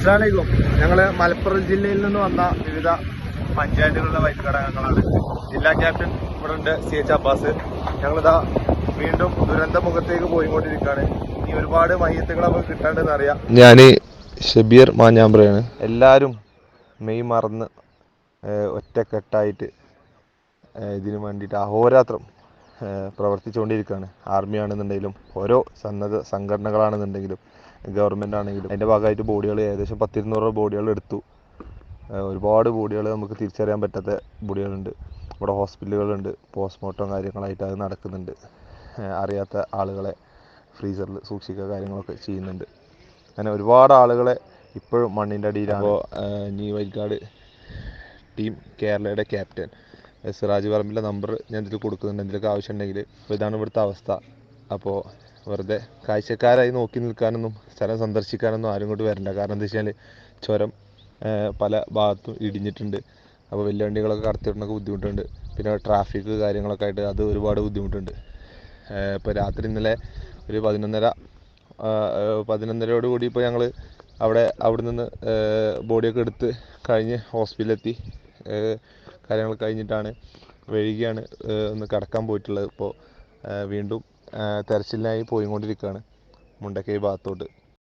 അസ്സലാമലൈക്കും ഞങ്ങൾ മലപ്പുറം ജില്ലയിൽ നിന്ന് വന്ന വിവിധ പഞ്ചായത്തുകളിലെ വൈദ്യുതി ഘടകങ്ങളാണ് ജില്ലാ ക്യാപ്റ്റൻ ഇവിടെ ഉണ്ട് സി എച്ച് അബ്ബാസ്. ഞങ്ങളിതാ വീണ്ടും ദുരന്ത മുഖത്തേക്ക് പോയിക്കൊണ്ടിരിക്കുകയാണ്. ഇനി ഒരുപാട് മയ്യത്തുകൾ നമുക്ക് കിട്ടാണ്ടെന്ന് അറിയാം. ഞാൻ ഷബീർ മാഞ്ഞാമ്പ്രയാണ്. എല്ലാവരും മെയ് മറന്ന് ഒറ്റക്കെട്ടായിട്ട് ഇതിനു വേണ്ടിയിട്ട് അഹോരാത്രം പ്രവർത്തിച്ചുകൊണ്ടിരിക്കുകയാണ്. ആർമി ആണെന്നുണ്ടെങ്കിലും ഓരോ സന്നദ്ധ സംഘടനകളാണെന്നുണ്ടെങ്കിലും ഗവൺമെന്റ് ആണെങ്കിലും അതിന്റെ ഭാഗമായിട്ട് ബോഡികൾ ഏകദേശം പത്തിരുന്നൂറ് ബോഡികൾ എടുത്തു. ഒരുപാട് ബോഡികൾ നമുക്ക് തിരിച്ചറിയാൻ പറ്റാത്ത ബോഡികളുണ്ട് ഇവിടെ ഹോസ്പിറ്റലുകളുണ്ട് പോസ്റ്റ്മോർട്ടം കാര്യങ്ങളായിട്ട് അത് നടക്കുന്നുണ്ട്. അറിയാത്ത ആളുകളെ ഫ്രീസറിൽ സൂക്ഷിക്കുക കാര്യങ്ങളൊക്കെ ചെയ്യുന്നുണ്ട്. അങ്ങനെ ഒരുപാട് ആളുകളെ ഇപ്പോഴും മണ്ണിന്റെ അടിയിലാണ്. അപ്പോൾ നീ വൈകാട് ടീം കേരളയുടെ ക്യാപ്റ്റൻ സിറാജ് പറമ്പിലെ നമ്പർ ഞാൻ ഇതിൽ കൊടുക്കുന്നുണ്ട്. എന്തെങ്കിലുമൊക്കെ ആവശ്യമുണ്ടെങ്കിൽ ഇതാണ് ഇവിടുത്തെ അവസ്ഥ. അപ്പോൾ വെറുതെ കാഴ്ചക്കാരായി നോക്കി നിൽക്കാനൊന്നും സ്ഥലം സന്ദർശിക്കാനൊന്നും ആരും കൊണ്ട് വരണ്ട കാരണം എന്താ വെച്ചാൽ ചുരം പല ഭാഗത്തും ഇടിഞ്ഞിട്ടുണ്ട്. അപ്പോൾ വലിയ വണ്ടികളൊക്കെ കടത്തിവിടണൊക്കെ ബുദ്ധിമുട്ടുണ്ട്. പിന്നെ ട്രാഫിക് കാര്യങ്ങളൊക്കെ ആയിട്ട് അത് ഒരുപാട് ബുദ്ധിമുട്ടുണ്ട്. ഇപ്പോൾ രാത്രി ഇന്നലെ ഒരു പതിനൊന്നര പതിനൊന്നരയോട് കൂടി ഇപ്പോൾ ഞങ്ങൾ അവിടെ അവിടെ നിന്ന് ബോഡിയൊക്കെ എടുത്ത് കഴിഞ്ഞ് ഹോസ്പിറ്റലിലെത്തി. കാര്യങ്ങൾ കഴിഞ്ഞിട്ടാണ് വൈകിയാണ് ഒന്ന് കിടക്കാൻ പോയിട്ടുള്ളത്. ഇപ്പോൾ വീണ്ടും തെരച്ചിലിനായി പോയിക്കൊണ്ടിരിക്കുകയാണ് മുണ്ടക്കൈ ഭാഗത്തോട്ട്.